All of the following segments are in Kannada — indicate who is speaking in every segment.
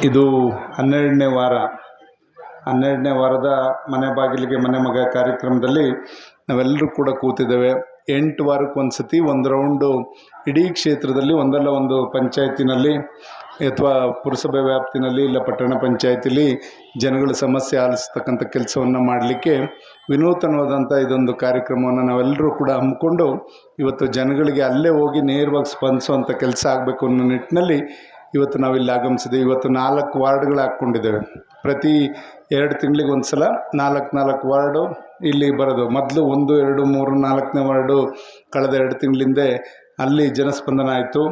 Speaker 1: ಇದು ಹನ್ನೆರಡನೇ ವಾರ. ಹನ್ನೆರಡನೇ ವಾರದ ಮನೆ ಬಾಗಿಲಿಗೆ ಮನೆ ಮಗ ಕಾರ್ಯಕ್ರಮದಲ್ಲಿ ನಾವೆಲ್ಲರೂ ಕೂಡ ಕೂತಿದ್ದೇವೆ. ಎಂಟು ವಾರಕ್ಕೆ ಒಂದು ಸತಿ ಒಂದು ರೌಂಡು ಇಡೀ ಕ್ಷೇತ್ರದಲ್ಲಿ ಒಂದಲ್ಲ ಒಂದು ಪಂಚಾಯತಿನಲ್ಲಿ ಅಥವಾ ಪುರಸಭೆ ವ್ಯಾಪ್ತಿನಲ್ಲಿ ಇಲ್ಲ ಪಟ್ಟಣ ಪಂಚಾಯತಿಲಿ ಜನಗಳ ಸಮಸ್ಯೆ ಆಲಿಸ್ತಕ್ಕಂಥ ಕೆಲಸವನ್ನು ಮಾಡಲಿಕ್ಕೆ ವಿನೂತನವಾದಂಥ ಇದೊಂದು ಕಾರ್ಯಕ್ರಮವನ್ನು ನಾವೆಲ್ಲರೂ ಕೂಡ ಹಮ್ಮಿಕೊಂಡು ಇವತ್ತು ಜನಗಳಿಗೆ ಅಲ್ಲೇ ಹೋಗಿ ನೇರವಾಗಿ ಸ್ಪಂದಿಸುವಂಥ ಕೆಲಸ ಆಗಬೇಕು ಅನ್ನೋ ನಿಟ್ಟಿನಲ್ಲಿ ಇವತ್ತು ನಾವಿಲ್ಲಿ ಆಗಮಿಸಿದೆ ಇವತ್ತು ನಾಲ್ಕು ವಾರ್ಡ್ಗಳು ಹಾಕ್ಕೊಂಡಿದ್ದೇವೆ. ಪ್ರತಿ ಎರಡು ತಿಂಗಳಿಗೆ ಒಂದು ಸಲ ನಾಲ್ಕು ನಾಲ್ಕು ವಾರ್ಡು ಇಲ್ಲಿ ಬರೋದು. ಮೊದಲು ಒಂದು, ಎರಡು, ಮೂರು, ನಾಲ್ಕನೇ ವಾರ್ಡು ಕಳೆದ ಎರಡು ತಿಂಗಳಿಂದೆ ಅಲ್ಲಿ ಜನಸ್ಪಂದನ ಆಯಿತು.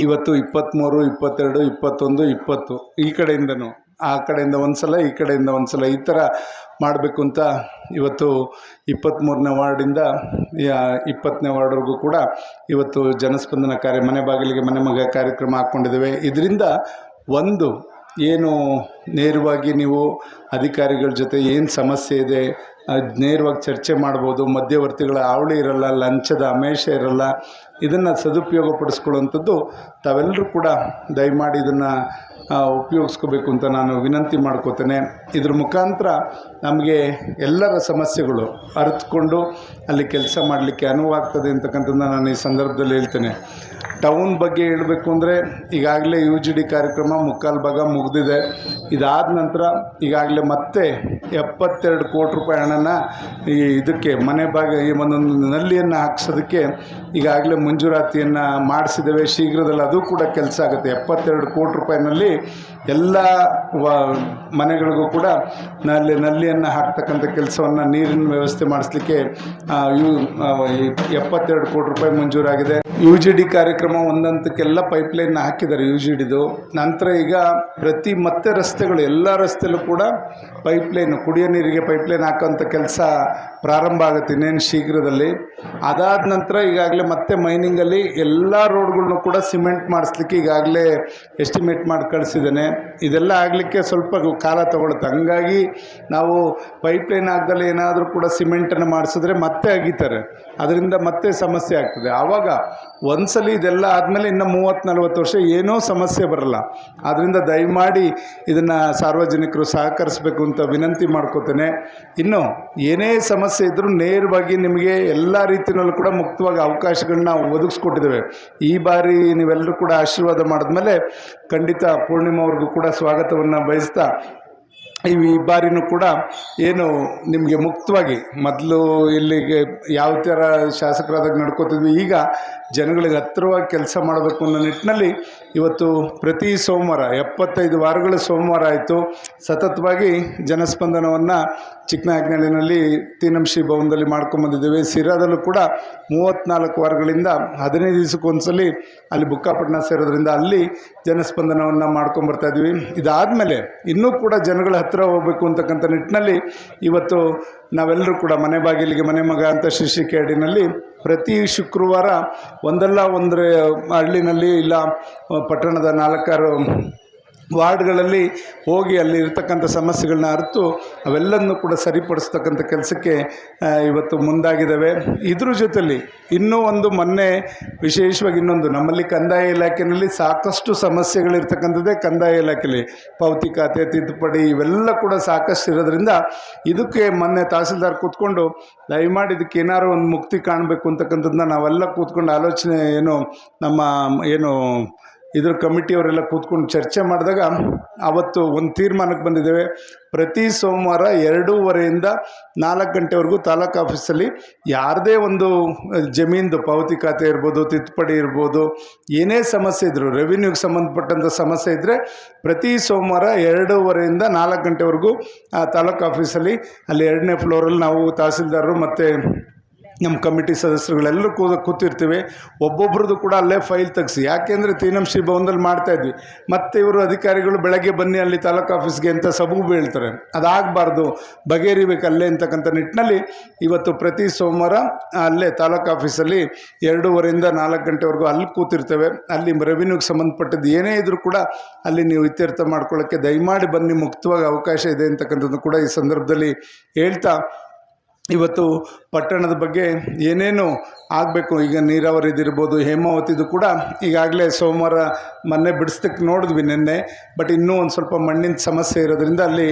Speaker 1: ಇವತ್ತು ಇಪ್ಪತ್ತ್ಮೂರು ಇಪ್ಪತ್ತೆರಡು, ಇಪ್ಪತ್ತೊಂದು, ಇಪ್ಪತ್ತು ಈ ಕಡೆಯಿಂದನೂ ಆ ಕಡೆಯಿಂದ ಒಂದು ಸಲ ಈ ಕಡೆಯಿಂದ ಒಂದು ಸಲ ಈ ಥರ ಮಾಡಬೇಕು ಅಂತ ಇವತ್ತು ಇಪ್ಪತ್ತ್ಮೂರನೇ ವಾರ್ಡಿಂದ ಇಪ್ಪತ್ತನೇ ವಾರ್ಡ್ವರೆಗೂ ಕೂಡ ಇವತ್ತು ಜನಸ್ಪಂದನ ಕಾರ್ಯ, ಮನೆ ಬಾಗಿಲಿಗೆ ಮನೆ ಮಗ ಕಾರ್ಯಕ್ರಮ ಹಾಕ್ಕೊಂಡಿದ್ದೇವೆ. ಇದರಿಂದ ಒಂದು, ಏನು ನೇರವಾಗಿ ನೀವು ಅಧಿಕಾರಿಗಳ ಜೊತೆ ಏನು ಸಮಸ್ಯೆ ಇದೆ ನೇರವಾಗಿ ಚರ್ಚೆ ಮಾಡ್ಬೋದು, ಮಧ್ಯವರ್ತಿಗಳ ಹಾವಳಿ ಇರಲ್ಲ, ಲಂಚದ ಅಮೇಷ ಇರಲ್ಲ, ಇದನ್ನು ಸದುಪಯೋಗ ಪಡಿಸ್ಕೊಳ್ಳುವಂಥದ್ದು ತಾವೆಲ್ಲರೂ ಕೂಡ ದಯಮಾಡಿ ಇದನ್ನು ಉಪಯೋಗಿಸ್ಕೋಬೇಕು ಅಂತ ನಾನು ವಿನಂತಿ ಮಾಡ್ಕೋತೇನೆ. ಇದ್ರ ಮುಖಾಂತರ ನಮಗೆ ಎಲ್ಲರ ಸಮಸ್ಯೆಗಳು ಅರಿತುಕೊಂಡು ಅಲ್ಲಿ ಕೆಲಸ ಮಾಡಲಿಕ್ಕೆ ಅನುವಾಗ್ತದೆ ಅಂತಕ್ಕಂಥದ್ದು ನಾನು ಈ ಸಂದರ್ಭದಲ್ಲಿ ಹೇಳ್ತೇನೆ. ಟೌನ್ ಬಗ್ಗೆ ಹೇಳಬೇಕು ಅಂದರೆ ಈಗಾಗಲೇ ಯು ಜಿ ಡಿ ಕಾರ್ಯಕ್ರಮ ಮುಕ್ಕಾಲು ಭಾಗ ಮುಗಿದಿದೆ. ಇದಾದ ನಂತರ ಈಗಾಗಲೇ ಮತ್ತೆ ಎಪ್ಪತ್ತೆರಡು ಕೋಟಿ ರೂಪಾಯಿ ಹಣನ ಈ ಇದಕ್ಕೆ ಮನೆ ಭಾಗ ಈ ಒಂದೊಂದು ನಲ್ಲಿಯನ್ನು ಹಾಕ್ಸೋದಕ್ಕೆ ಈಗಾಗಲೇ ಮಂಜೂರಾತಿಯನ್ನು ಮಾಡಿಸಿದ್ದೇವೆ. ಶೀಘ್ರದಲ್ಲಿ ಅದು ಕೂಡ ಕೆಲಸ ಆಗುತ್ತೆ. ಎಪ್ಪತ್ತೆರಡು ಕೋಟಿ ರೂಪಾಯಿನಲ್ಲಿ ಎಲ್ಲ ವ, ಮನೆಗಳಿಗೂ ಕೂಡ ನಲ್ಲಿ, ನಲ್ಲಿಯನ್ನು ಹಾಕ್ತಕ್ಕಂಥ ಕೆಲಸವನ್ನು ನೀರಿನ ವ್ಯವಸ್ಥೆ ಮಾಡಿಸ್ಲಿಕ್ಕೆ ಯು ಎಪ್ಪತ್ತೆರಡು ಕೋಟಿ ರೂಪಾಯಿ ಮಂಜೂರಾಗಿದೆ. ಯು ಜಿ ಡಿ ಕಾರ್ಯಕ್ರಮ ಒಂದಂತಕ್ಕೆಲ್ಲ ಪೈಪ್ಲೈನ್ ಹಾಕಿದ್ದಾರೆ ಯು ಜಿ ಡಿದು ನಂತರ ಈಗ ಪ್ರತಿ ಮತ್ತೆ ರಸ್ತೆಗಳು, ಎಲ್ಲ ರಸ್ತೆಯಲ್ಲೂ ಕೂಡ ಪೈಪ್ಲೈನ್ ಕುಡಿಯೋ ನೀರಿಗೆ ಪೈಪ್ಲೈನ್ ಹಾಕೋಂಥ ಕೆಲಸ ಪ್ರಾರಂಭ ಆಗುತ್ತೆ ಇನ್ನೇನು ಶೀಘ್ರದಲ್ಲಿ. ಅದಾದ ನಂತರ ಈಗಾಗಲೇ ಮತ್ತೆ ಮೈನಿಂಗಲ್ಲಿ ಎಲ್ಲ ರೋಡ್ಗಳ್ನು ಕೂಡ ಸಿಮೆಂಟ್ ಮಾಡಿಸ್ಲಿಕ್ಕೆ ಈಗಾಗಲೇ ಎಸ್ಟಿಮೇಟ್ ಮಾಡಿ ಕಳಿಸಿದ್ದೇನೆ. ಇದೆಲ್ಲ ಆಗಲಿಕ್ಕೆ ಸ್ವಲ್ಪ ಕಾಲ ತಗೊಳುತ್ತೆ. ಹಂಗಾಗಿ ನಾವು ಪೈಪ್ಲೈನ್ ಆಗದಲ್ಲಿ ಏನಾದರೂ ಕೂಡ ಸಿಮೆಂಟನ್ನು ಮಾಡಿಸಿದ್ರೆ ಮತ್ತೆ ಅಗೀತಾರೆ. ಅದರಿಂದ ಮತ್ತೆ ಸಮಸ್ಯೆ ಆಗ್ತದೆ. ಆವಾಗ ಒಂದ್ಸಲಿ ಇದೆಲ್ಲ ಆದಮೇಲೆ ಇನ್ನು ಮೂವತ್ತು ನಲ್ವತ್ತು ವರ್ಷ ಏನೂ ಸಮಸ್ಯೆ ಬರಲ್ಲ. ಆದ್ದರಿಂದ ದಯಮಾಡಿ ಇದನ್ನು ಸಾರ್ವಜನಿಕರು ಸಹಕರಿಸಬೇಕು ಅಂತ ವಿನಂತಿ ಮಾಡ್ಕೋತೇನೆ. ಇನ್ನು ಏನೇ ಸಮಸ್ಯೆ ಇದ್ದರೂ ನೇರವಾಗಿ ನಿಮಗೆ ಎಲ್ಲ ರೀತಿಯಲ್ಲೂ ಕೂಡ ಮುಕ್ತವಾಗಿ ಅವಕಾಶಗಳನ್ನ ಒದಗಿಸ್ಕೊಟ್ಟಿದ್ದೇವೆ. ಈ ಬಾರಿ ನೀವೆಲ್ಲರೂ ಕೂಡ ಆಶೀರ್ವಾದ ಮಾಡಿದ್ಮೇಲೆ ಖಂಡಿತ ಪೂರ್ಣಿಮಾ ಅವ್ರಿಗೂ ಕೂಡ ಸ್ವಾಗತವನ್ನು ಬಯಸ್ತಾ ಈ ಬಾರಿನೂ ಕೂಡ ಏನು ನಿಮಗೆ ಮುಕ್ತವಾಗಿ ಮೊದಲು ಇಲ್ಲಿಗೆ ಯಾವ ಥರ ಶಾಸಕರಾದಾಗ ನಡ್ಕೋತಿದ್ವಿ, ಈಗ ಜನಗಳಿಗೆ ಹತ್ತಿರವಾಗಿ ಕೆಲಸ ಮಾಡಬೇಕು ಅನ್ನೋ ನಿಟ್ಟಿನಲ್ಲಿ ಇವತ್ತು ಪ್ರತಿ ಸೋಮವಾರ, ಎಪ್ಪತ್ತೈದು ವಾರಗಳ ಸೋಮವಾರ ಆಯಿತು. ಸತತವಾಗಿ ಜನಸ್ಪಂದನವನ್ನು ಚಿಕ್ಕನಾಯಕನಹಳ್ಳಿನಲ್ಲಿ ತೀನಂಶಿ ಭವನದಲ್ಲಿ ಮಾಡ್ಕೊಂಬಂದಿದ್ದೇವೆ ಸಿರಾದಲ್ಲೂ ಕೂಡ ಮೂವತ್ತ್ನಾಲ್ಕು ವಾರಗಳಿಂದ ಹದಿನೈದು ದಿವಸಕ್ಕೊಂದ್ಸಲಿ ಅಲ್ಲಿ ಬುಕ್ಕಾಪಟ್ಟಣ ಸೇರೋದ್ರಿಂದ ಅಲ್ಲಿ ಜನಸ್ಪಂದನವನ್ನು ಮಾಡ್ಕೊಂಬರ್ತಾ ಇದ್ದೀವಿ. ಇದಾದಮೇಲೆ ಇನ್ನೂ ಕೂಡ ಜನಗಳ ಹತ್ತಿರ ಹೋಗಬೇಕು ಅಂತಕ್ಕಂಥ ನಿಟ್ಟಿನಲ್ಲಿ ಇವತ್ತು ನಾವೆಲ್ಲರೂ ಕೂಡ ಮನೆ ಬಾಗಿಲಿಗೆ ಮನೆ ಮಗ ಅಂತ ಶೀರ್ಷಿಕೆ ಕೇಡಿನಲ್ಲಿ ಪ್ರತಿ ಶುಕ್ರವಾರ ಒಂದಲ್ಲ ಒಂದು ಹಳ್ಳಿನಲ್ಲಿ ಇಲ್ಲ, ಪಟ್ಟಣದ ನಾಲ್ಕಾರು ವಾರ್ಡ್ಗಳಲ್ಲಿ ಹೋಗಿ ಅಲ್ಲಿ ಇರ್ತಕ್ಕಂಥ ಸಮಸ್ಯೆಗಳನ್ನ ಅರಿತು ಅವೆಲ್ಲವನ್ನು ಕೂಡ ಸರಿಪಡಿಸ್ತಕ್ಕಂಥ ಕೆಲಸಕ್ಕೆ ಇವತ್ತು ಮುಂದಾಗಿದ್ದಾವೆ ಇದ್ರ ಜೊತೆಯಲ್ಲಿ ಇನ್ನೂ ಒಂದು ಮೊನ್ನೆ ವಿಶೇಷವಾಗಿ ಇನ್ನೊಂದು ನಮ್ಮಲ್ಲಿ ಕಂದಾಯ ಇಲಾಖೆಯಲ್ಲಿ ಸಾಕಷ್ಟು ಸಮಸ್ಯೆಗಳಿರ್ತಕ್ಕಂಥದ್ದೇ ಕಂದಾಯ ಇಲಾಖೆಯಲ್ಲಿ ಪೌತಿ ಖಾತೆ ತಿದ್ದುಪಡಿ ಇವೆಲ್ಲ ಕೂಡ ಸಾಕಷ್ಟು ಇರೋದ್ರಿಂದ ಇದಕ್ಕೆ ಮೊನ್ನೆ ತಹಸೀಲ್ದಾರ್ ಕೂತ್ಕೊಂಡು ದಯಮಾಡಿ ಇದಕ್ಕೆ ಏನಾದ್ರು ಒಂದು ಮುಕ್ತಿ ಕಾಣಬೇಕು ಅಂತಕ್ಕಂಥದ್ದನ್ನ ನಾವೆಲ್ಲ ಕೂತ್ಕೊಂಡು ಆಲೋಚನೆ ಏನು ನಮ್ಮ ಏನು ಇದ್ರ ಕಮಿಟಿಯವರೆಲ್ಲ ಕೂತ್ಕೊಂಡು ಚರ್ಚೆ ಮಾಡಿದಾಗ ಅವತ್ತು ಒಂದು ತೀರ್ಮಾನಕ್ಕೆ ಬಂದಿದ್ದೇವೆ. ಪ್ರತಿ ಸೋಮವಾರ ಎರಡೂವರೆಯಿಂದ ನಾಲ್ಕು ಗಂಟೆವರೆಗೂ ತಾಲೂಕು ಆಫೀಸಲ್ಲಿ ಯಾರದೇ ಒಂದು ಜಮೀನ್ದು ಪಾವತಿ ಖಾತೆ ಇರ್ಬೋದು, ತಿದ್ದುಪಡಿ ಇರ್ಬೋದು, ಏನೇ ಸಮಸ್ಯೆ ಇದ್ದರೂ ರೆವಿನ್ಯೂಗೆ ಸಂಬಂಧಪಟ್ಟಂಥ ಸಮಸ್ಯೆ ಇದ್ದರೆ ಪ್ರತಿ ಸೋಮವಾರ ಎರಡೂವರೆಯಿಂದ ನಾಲ್ಕು ಗಂಟೆವರೆಗೂ ಆ ತಾಲೂಕು ಆಫೀಸಲ್ಲಿ ಅಲ್ಲಿ ಎರಡನೇ ಫ್ಲೋರಲ್ಲಿ ನಾವು ತಹಸೀಲ್ದಾರರು ಮತ್ತು ನಮ್ಮ ಕಮಿಟಿ ಸದಸ್ಯರುಗಳೆಲ್ಲರೂ ಕೂತ ಕೂತಿರ್ತೀವಿ. ಒಬ್ಬೊಬ್ರದ್ದು ಕೂಡ ಅಲ್ಲೇ ಫೈಲ್ ತೆಗ್ಸಿ. ಯಾಕೆಂದರೆ ತೀನಂಶ್ರೀ ಭವನದಲ್ಲಿ ಮಾಡ್ತಾಯಿದ್ವಿ ಮತ್ತು ಇವರು ಅಧಿಕಾರಿಗಳು ಬೆಳಗ್ಗೆ ಬನ್ನಿ ಅಲ್ಲಿ ತಾಲೂಕು ಆಫೀಸ್ಗೆ ಅಂತ ಸಬೂಬು ಬೀಳ್ತಾರೆ ಅದಾಗಬಾರ್ದು. ಬಗೆಹರಿಬೇಕು ಅಲ್ಲೇ ಅಂತಕ್ಕಂಥ ನಿಟ್ಟಿನಲ್ಲಿ ಇವತ್ತು ಪ್ರತಿ ಸೋಮವಾರ ಅಲ್ಲೇ ತಾಲೂಕು ಆಫೀಸಲ್ಲಿ ಎರಡೂವರೆಯಿಂದ ನಾಲ್ಕು ಗಂಟೆವರೆಗೂ ಅಲ್ಲಿ ಕೂತಿರ್ತೇವೆ. ಅಲ್ಲಿ ರೆವಿನ್ಯೂಗೆ ಸಂಬಂಧಪಟ್ಟದ್ದು ಏನೇ ಇದ್ರೂ ಕೂಡ ಅಲ್ಲಿ ನೀವು ಇತ್ಯರ್ಥ ಮಾಡ್ಕೊಳ್ಳೋಕ್ಕೆ ದಯಮಾಡಿ ಬನ್ನಿ. ಮುಕ್ತವಾಗಿ ಅವಕಾಶ ಇದೆ ಅಂತಕ್ಕಂಥದ್ದು ಕೂಡ ಈ ಸಂದರ್ಭದಲ್ಲಿ ಹೇಳ್ತಾ ಇವತ್ತು ಪಟ್ಟಣದ ಬಗ್ಗೆ ಏನೇನು ಆಗಬೇಕು? ಈಗ ನೀರಾವರಿದಿರ್ಬೋದು ಹೇಮಾವತಿದು ಕೂಡ ಈಗಾಗಲೇ ಸೋಮವಾರ ಮೊನ್ನೆ ಬಿಡಿಸ್ದಕ್ಕೆ ನೋಡಿದ್ವಿ ನಿನ್ನೆ. ಬಟ್ ಇನ್ನೂ ಒಂದು ಸ್ವಲ್ಪ ಮಣ್ಣಿನ ಸಮಸ್ಯೆ ಇರೋದ್ರಿಂದ ಅಲ್ಲಿ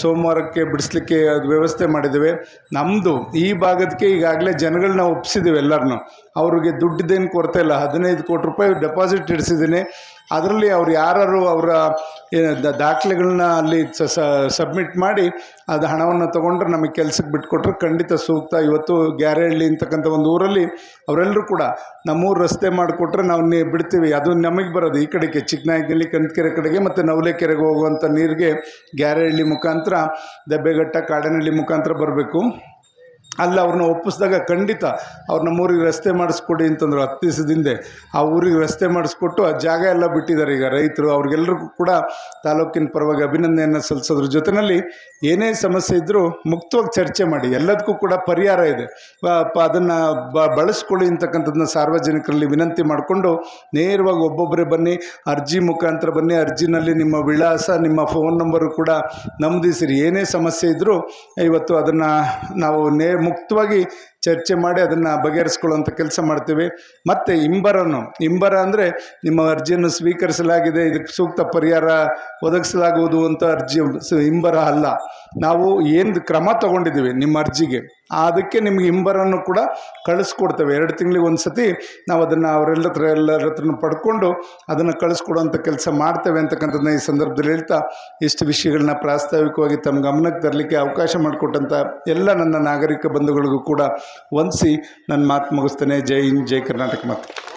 Speaker 1: ಸೋಮವಾರಕ್ಕೆ ಬಿಡಿಸ್ಲಿಕ್ಕೆ ಅದು ವ್ಯವಸ್ಥೆ ಮಾಡಿದ್ದೇವೆ. ನಮ್ಮದು ಈ ಭಾಗದಕ್ಕೆ ಈಗಾಗಲೇ ಜನಗಳನ್ನ ಒಪ್ಪಿಸಿದ್ದೀವಿ ಎಲ್ಲರನ್ನೂ. ಅವ್ರಿಗೆ ದುಡ್ಡಿದ್ದೇನು ಕೊರತೆ ಇಲ್ಲ. ಹದಿನೈದು ಕೋಟಿ ರೂಪಾಯಿ ಡೆಪಾಸಿಟ್ ಇಡಿಸಿದ್ದೀನಿ. ಅದರಲ್ಲಿ ಅವ್ರು ಯಾರು ಅವರ ದಾಖಲೆಗಳನ್ನ ಅಲ್ಲಿ ಸಬ್ಮಿಟ್ ಮಾಡಿ ಅದು ಹಣವನ್ನು ತಗೊಂಡ್ರೆ ನಮಗೆ ಕೆಲಸಕ್ಕೆ ಬಿಟ್ಕೊಟ್ರೆ ಖಂಡಿತ ಸೂಕ್ತ. ಇವತ್ತು ಗ್ಯಾರಹಳ್ಳಿ ಅಂತಕ್ಕಂಥ ಒಂದು ಊರಲ್ಲಿ ಅವರೆಲ್ಲರೂ ಕೂಡ ನಮ್ಮೂರು ರಸ್ತೆ ಮಾಡಿಕೊಟ್ರೆ ನಾವು ನೀ ಬಿಡ್ತೀವಿ. ಅದು ನಮಗೆ ಬರೋದು. ಈ ಕಡೆಗೆ ಚಿಕ್ಕನಾಯಕನಹಳ್ಳಿ ಕಂದಕೆರೆ ಕಡೆಗೆ ಮತ್ತು ನವಲೆಕೆರೆಗೆ ಹೋಗುವಂಥ ನೀರಿಗೆ ಗ್ಯಾರಹಳ್ಳಿ ಮುಖಾಂತರ, ದಬ್ಬೆಘಟ್ಟ, ಕಾಡನಹಳ್ಳಿ ಮುಖಾಂತರ ಬರಬೇಕು. ಅಲ್ಲಿ ಅವ್ರನ್ನ ಒಪ್ಪಿಸಿದಾಗ ಖಂಡಿತ ಅವ್ರು ನಮ್ಮೂರಿಗೆ ರಸ್ತೆ ಮಾಡಿಸ್ಕೊಡಿ ಅಂತಂದರು ಹತ್ತು ದಿವಸದಿಂದೆ ಆ ಊರಿಗೆ ರಸ್ತೆ ಮಾಡಿಸ್ಕೊಟ್ಟು ಆ ಜಾಗ ಎಲ್ಲ ಬಿಟ್ಟಿದ್ದಾರೆ ಈಗ ರೈತರು. ಅವ್ರಿಗೆಲ್ಲರಿಗೂ ಕೂಡ ತಾಲೂಕಿನ ಪರವಾಗಿ ಅಭಿನಂದನೆಯನ್ನು ಸಲ್ಲಿಸೋದ್ರ ಜೊತೆಯಲ್ಲಿ ಏನೇ ಸಮಸ್ಯೆ ಇದ್ದರೂ ಮುಕ್ತವಾಗಿ ಚರ್ಚೆ ಮಾಡಿ. ಎಲ್ಲದಕ್ಕೂ ಕೂಡ ಪರಿಹಾರ ಇದೆ. ಅದನ್ನು ಬಳಸ್ಕೊಳ್ಳಿ ಅಂತಕ್ಕಂಥದ್ದನ್ನ ಸಾರ್ವಜನಿಕರಲ್ಲಿ ವಿನಂತಿ ಮಾಡಿಕೊಂಡು ನೇರವಾಗಿ ಒಬ್ಬೊಬ್ಬರೇ ಬನ್ನಿ, ಅರ್ಜಿ ಮುಖಾಂತರ ಬನ್ನಿ, ಅರ್ಜಿನಲ್ಲಿ ನಿಮ್ಮ ವಿಳಾಸ, ನಿಮ್ಮ ಫೋನ್ ನಂಬರು ಕೂಡ ನಮ್ದಿಸಿರಿ. ಏನೇ ಸಮಸ್ಯೆ ಇದ್ದರೂ ಇವತ್ತು ಅದನ್ನು ನಾವು ನೇ ಮುಕ್ತವಾಗಿ ಚರ್ಚೆ ಮಾಡಿ ಅದನ್ನು ಬಗೆಹರಿಸ್ಕೊಳ್ಳುವಂಥ ಕೆಲಸ ಮಾಡ್ತೀವಿ. ಮತ್ತು ಇಂಬರನ್ನು, ಇಂಬರ ಅಂದರೆ ನಿಮ್ಮ ಅರ್ಜಿಯನ್ನು ಸ್ವೀಕರಿಸಲಾಗಿದೆ, ಇದಕ್ಕೆ ಸೂಕ್ತ ಪರಿಹಾರ ಒದಗಿಸಲಾಗುವುದು ಅಂತ ಅರ್ಜಿ ಇಂಬರ ಅಲ್ಲ. ನಾವು ಏನು ಕ್ರಮ ತಗೊಂಡಿದ್ದೀವಿ ನಿಮ್ಮ ಅರ್ಜಿಗೆ, ಅದಕ್ಕೆ ನಿಮಗೆ ಇಂಬರನ್ನು ಕೂಡ ಕಳಿಸ್ಕೊಡ್ತೇವೆ. ಎರಡು ತಿಂಗಳಿಗೆ ಒಂದು ಸತಿ ನಾವು ಅದನ್ನು ಅವರೆಲ್ಲ ಹತ್ರ ಎಲ್ಲರ ಹತ್ರ ಪಡ್ಕೊಂಡು ಅದನ್ನು ಕಳಿಸ್ಕೊಡುವಂಥ ಕೆಲಸ ಮಾಡ್ತೇವೆ ಅಂತಕ್ಕಂಥದ್ದನ್ನ ಈ ಸಂದರ್ಭದಲ್ಲಿ ಹೇಳ್ತಾ, ಇಷ್ಟು ವಿಷಯಗಳನ್ನ ಪ್ರಾಸ್ತಾವಿಕವಾಗಿ ತಮ್ಮ ಗಮನಕ್ಕೆ ತರಲಿಕ್ಕೆ ಅವಕಾಶ ಮಾಡಿಕೊಟ್ಟಂಥ ಎಲ್ಲ ನನ್ನ ನಾಗರಿಕ ಬಂಧುಗಳಿಗೂ ಕೂಡ ವಂದಿಸಿ ನನ್ನ ಮಾತು ಮುಗಿಸ್ತೇನೆ. ಜೈ ಹಿಂದ್ ಜೈ ಕರ್ನಾಟಕ ಮಾತು.